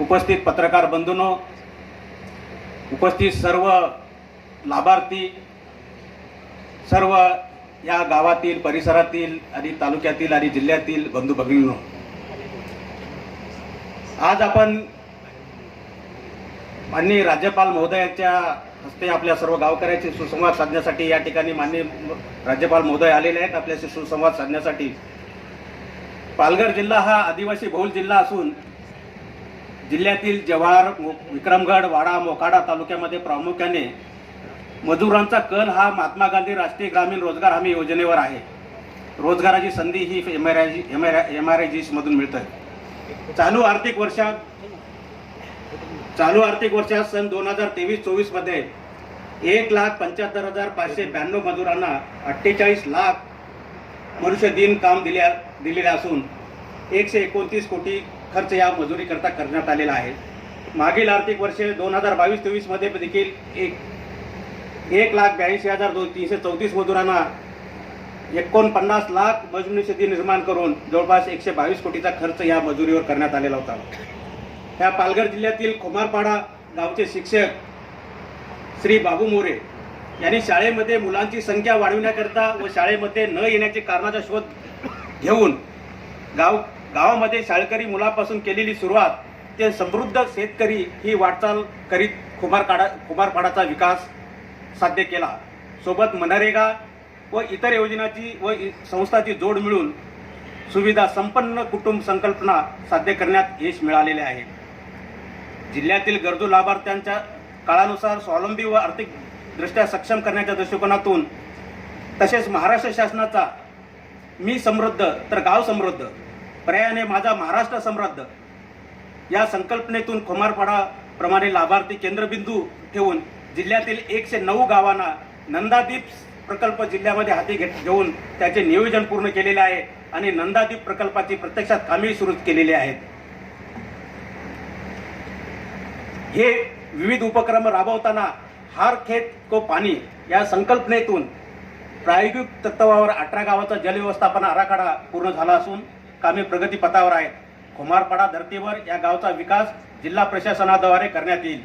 उपस्थित पत्रकार बंधूंनो उपस्थित सर्व लाभार्थी सर्व या गावातील परिसरातील आणि तालुक्यातील आणि जिल्ह्यातील बंधू भगिनींनो आज आपण माननीय राज्यपाल महोदयाच्या हस्ते आपल्या सर्व गावकऱ्याशी सुसंवाद साधण्यासाठी या ठिकाणी माननीय राज्यपाल महोदय आलेले आहेत. आपल्याशी सुसंवाद साधण्यासाठी पालघर जिल्हा हा आदिवासी बहुल जिल्हा असून जिल्ह्यातील जव्हार मो- विक्रमगड वाडा मोखाडा तालुक्यामध्ये प्रामुख्याने मजुरांचा कल हा महात्मा गांधी राष्ट्रीय ग्रामीण रोजगार हमी योजनेवर आहे. रोजगाराची संधी ही M R I M R M R I G मिळत आहे चालू आर्थिक वर्षात चालू आर्थिक वर्षात सन दोन हजार तेवीस चोवीसमध्ये एक लाख पंच्याहत्तर हजार पाचशे ब्याण्णव मजुरांना अठ्ठेचाळीस लाख मनुष्य दिन काम दिल्या दिलेले असून एकशे एकोणतीस कोटी खर्च या मजुरीकरता करण्यात आलेला आहे. मागील आर्थिक वर्ष दोन हजार बावीस तेवीसमध्ये देखील एक एक लाख ब्याऐंशी हजार दोन तीनशे चौतीस मजुरांना एकोणपन्नास लाख मजुरी शेती निर्माण करून जवळपास एकशे बावीस कोटीचा खर्च या मजुरीवर करण्यात आलेला होता. ह्या पालघर जिल्ह्यातील खोमारपाडा गावचे शिक्षक श्री बाबू मोरे यांनी शाळेमध्ये मुलांची संख्या वाढविण्याकरता व शाळेमध्ये न येण्याचे कारणाचा शोध घेऊन गाव गावामध्ये शाळकरी मुलापासून केलेली सुरुवात ते समृद्ध शेतकरी ही वाटचाल करीत कुमारकाडा कुमारपाडाचा विकास साध्य केला. सोबत मनरेगा व इतर योजनाची व इ- संस्थाची जोड मिळून सुविधा संपन्न कुटुंब संकल्पना साध्य करण्यात यश मिळालेले आहे. जिल्ह्यातील गरजू लाभार्थ्यांच्या काळानुसार स्वावलंबी व आर्थिकदृष्ट्या सक्षम करण्याच्या दृष्टिकोनातून तसेच महाराष्ट्र शासनाचा मी समृद्ध तर गाव समृद्ध पर्यायाने माझा महाराष्ट्र समृद्ध. या संकल्पनेतून खोमारपाडा प्रमाणे लाभार्थी केंद्रबिंदू ठेवून जिल्ह्यातील एकशे नऊ गावांना नंदादीप प्रकल्प जिल्ह्यामध्ये हाती घेत घेऊन त्याचे नियोजन पूर्ण केलेले आहे आणि नंदादीप प्रकल्पाची प्रत्यक्षात कामे सुरू केलेली आहेत. हे विविध उपक्रम राबवताना हार खेत को पाणी या संकल्पनेतून प्रायोगिक तत्वावर अठरा गावाचा जलव्यवस्थापन आराखडा पूर्ण झाला असून कामे प्रगतीपथावर आहेत. कुमारपाडा धर्तीवर या गावचा विकास जिल्हा प्रशासनाद्वारे करण्यात येईल.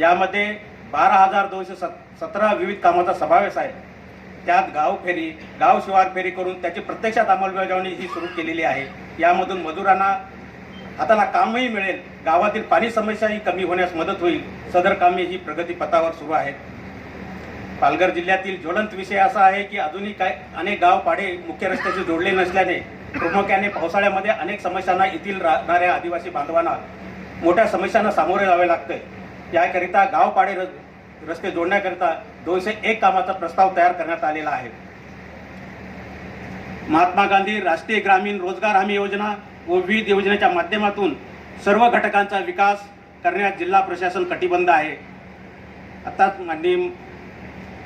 यामध्ये बारा हजार दोनशे सत सतरा विविध कामाचा समावेश आहे. त्यात गाव फेरी गाव शिवार फेरी करून त्याची प्रत्यक्षात अंमलबजावणी ही सुरू केलेली आहे. यामधून मजुरांना हाताला कामही मिळेल. गावातील पाणी समस्याही कमी होण्यास मदत होईल. सदर कामे ही प्रगतीपथावर सुरू आहेत. पालघर जिल्ह्यातील ज्वलंत विषय असा आहे की अजूनही काय अनेक गाव पाडे मुख्य रस्त्याशी जोडले नसल्याने प्रामुख्याने पावसाळ्यामध्ये अनेक समस्यांना येथील राहणाऱ्या आदिवासी बांधवांना मोठ्या समस्यांना सामोरे जावे लागते. याकरिता गावपाडे र रस्ते जोडण्याकरिता दोनशे एक कामाचा प्रस्ताव तयार करण्यात आलेला आहे. महात्मा गांधी राष्ट्रीय ग्रामीण रोजगार हमी योजना व विविध योजनेच्या माध्यमातून सर्व घटकांचा विकास करण्यात जिल्हा प्रशासन कटिबद्ध आहे. आताच माननीय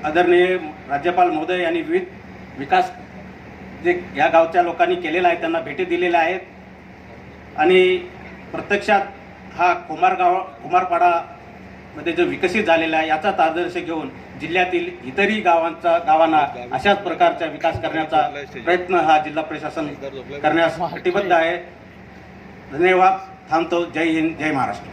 आदरणीय राज्यपाल महोदय यांनी विविध विकास जे या गावच्या लोकांनी केलेलं आहे त्यांना भेटी दिलेल्या आहेत. आणि प्रत्यक्षात हा कुमार गाव कुमारपाडा मध्ये जो विकसित झालेला आहे याचाच आदर्श घेऊन जिल्ह्यातील इतरही गावांचा गावांना अशाच प्रकारचा विकास करण्याचा प्रयत्न हा जिल्हा प्रशासन करण्यास कटिबद्ध आहे. धन्यवाद. थांबतो. जय हिंद जय महाराष्ट्र.